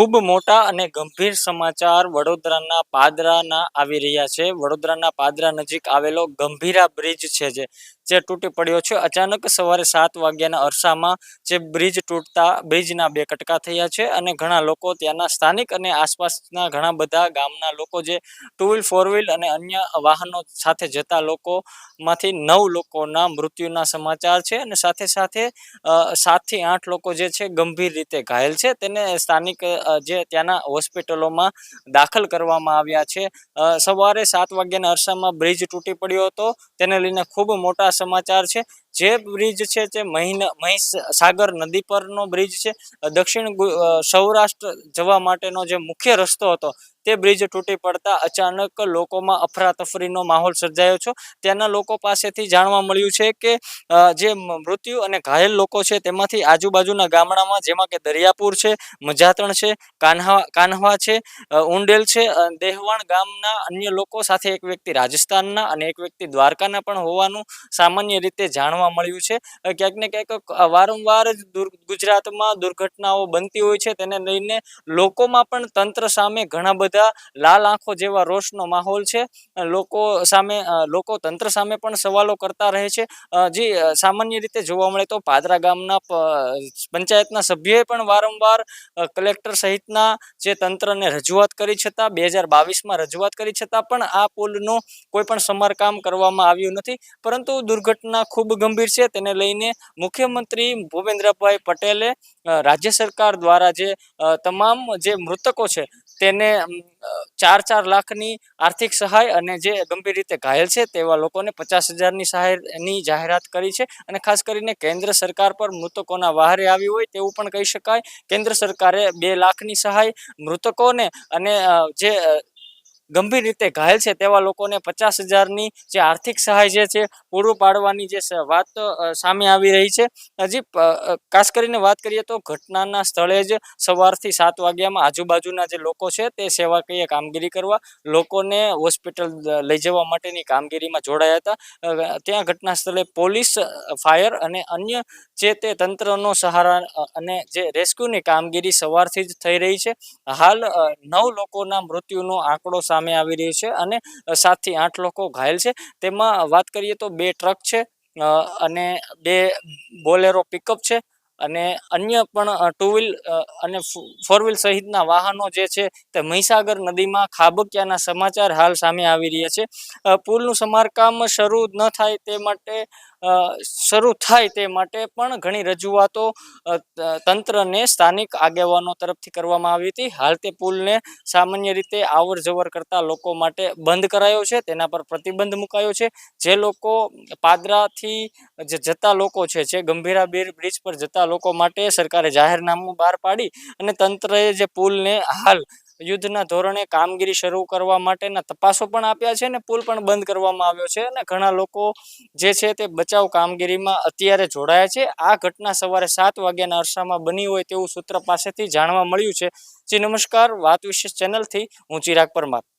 ખૂબ મોટા અને ગંભીર સમાચાર વડોદરાના પાદરાના આવી રહ્યા છે. વડોદરાના પાદરા નજીક આવેલો ગંભીરા બ્રિજ છે જે જે તૂટી પડ્યો છે. અચાનક સવારે સાત વાગ્યાના અરસામાં જે બ્રિજ તૂટતા બ્રિજના બે કટકા થયા છે અને ઘણા લોકો ત્યાંના સ્થાનિક અને આસપાસના ઘણા બધા ગામના લોકો જે ટુ વ્હીલ ફોર વ્હીલ અને અન્ય વાહનો સાથે જતા લોકોમાંથી નવ લોકોના મૃત્યુના સમાચાર છે અને સાથે સાથે સાતથી આઠ લોકો જે છે ગંભીર રીતે ઘાયલ છે. તેને સ્થાનિક જે ત્યાંના હોસ્પિટલોમાં દાખલ કરવામાં આવ્યા છે. સવારે સાત વાગ્યાના અરસામાં બ્રિજ તૂટી પડ્યો હતો. તેને લઈને ખૂબ મોટા સમાચાર છે. જે બ્રિજ છે તે મહીસ સાગર નદી પરનો બ્રિજ છે. દક્ષિણ સૌરાષ્ટ્ર જવા માટેનો જે મુખ્ય રસ્તો હતો, તે બ્રિજ તૂટી પડતા અચાનક લોકોમાં અફરાતફરીનો માહોલ સર્જાયો છે. ત્યાંના લોકો પાસેથી જાણવા મળ્યું છે કે જે મૃત્યુ અને ઘાયલ લોકો છે તેમાંથી આજુબાજુના ગામડામાં, જેમાં કે દરિયાપુર છે, મજાતણ છે કાન્હા કાન્હવા છે ઉંડેલ છે દેહવાણ ગામના અન્ય લોકો સાથે એક વ્યક્તિ રાજસ્થાનના અને એક વ્યક્તિ દ્વારકાના પણ હોવાનું સામાન્ય રીતે જાણવા મળ્યું છે. ક્યાંક ને ક્યાંક વારંવાર ગુજરાતમાં દુર્ઘટનાઓ બનતી હોય છે. તેને લઈને લોકોમાં પણ તંત્ર સામે ઘણા બધા લાલ આંખો જેવા રોષનો માહોલ છે. લોકો સામે લોકો તંત્ર સામે પણ સવાલો કરતા રહે છે. જે સામાન્ય રીતે જોવા મળે તો પાદરા ગામના પંચાયતના સભ્યોએ પણ વારંવાર કલેક્ટર સહિતના જે તંત્રને રજૂઆત કરી છતાં, બે હજાર બાવીસમાં રજૂઆત કરી છતાં પણ આ પુલનું કોઈ પણ સમારકામ કરવામાં આવ્યું નથી. પરંતુ દુર્ઘટના ખૂબ છે તેને લઈને મુખ્યમંત્રી ભૂપેન્દ્રભાઈ પટેલે રાજ્ય સરકાર દ્વારા જે તમામ જે મૃતકો છે તેને ચાર ચાર લાખની આર્થિક સહાય અને જે ગંભીર રીતે ઘાયલ છે તેવા લોકોને પચાસ હજારની સહાયની જાહેરાત કરી છે અને ખાસ કરીને કેન્દ્ર સરકાર પર મૃતકોના વહારે આવી હોય તેવું પણ કહી શકાય. કેન્દ્ર સરકારે બે લાખની સહાય મૃતકોને અને જે ગંભીર રીતે ઘાયલ છે તેવા લોકોને પચાસ હજારની જે આર્થિક સહાય જે છે, પૂરું પાડવાની જે વાત સામે આવી રહી છે. હજી ખાસ કરીને વાત કરીએ તો ઘટનાના સ્થળે જ સવારથી સાત વાગ્યામાં આજુબાજુના જે લોકો છે તે સેવાકીય કામગીરી કરવા લોકોને હોસ્પિટલ લઈ જવા માટેની કામગીરીમાં જોડાયા હતા. ત્યાં ઘટના સ્થળે પોલીસ ફાયર અને અન્ય જે તે તંત્રનો સહારા અને જે રેસ્ક્યુની કામગીરી સવારથી જ થઈ રહી છે. હાલ નવ લોકોના મૃત્યુનો આંકડો સામે આવી રહી છે અને સાતથી આઠ લોકો ઘાયલ છે. તેમાં વાત કરીએ તો બે ટ્રક છે અને બે બોલેરો પિકઅપ છે અને અન્ય પણ ટુ વ્હીલ અને ફોર વ્હીલ સહિતના વાહનો જે છે તે મહીસાગર નદીમાં ખાબક્યાના સમાચાર હાલ સામે આવી રહ્યા છે. પુલનું સમારકામ શરૂ ન થાય તે માટે શરૂ થાય તે માટે પણ ઘણી રજૂઆતો તંત્રને સ્થાનિક આગેવાનો તરફથી કરવામાં આવી હતી. હાલ તે પુલને સામાન્ય રીતે આવર જવર કરતા લોકો માટે બંધ કરાયો છે. તેના પર પ્રતિબંધ મુકાયો છે. જે લોકો પાદરાથી જે, જતા લોકો છે, જે ગંભીરા બીર, બ્રિજ પર જતા લોકો માટે સરકારે જાહેરનામું બહાર પાડી અને તંત્રએ જે પુલને હાલ યુદ્ધના ધોરણે કામગીરી શરૂ કરવા માટેના તપાસો પણ આપ્યા છે અને પુલ પણ બંધ કરવામાં આવ્યો છે અને ઘણા લોકો જે છે તે બચાવ કામગીરીમાં અત્યારે જોડાયા છે. આ ઘટના સવારે સાત વાગ્યાના અરસામાં બની હોય તેવું સૂત્ર પાસેથી જાણવા મળ્યું છે. જી નમસ્કાર, વાત વિશેષ ચેનલથી હું ચિરાગ પરમાર.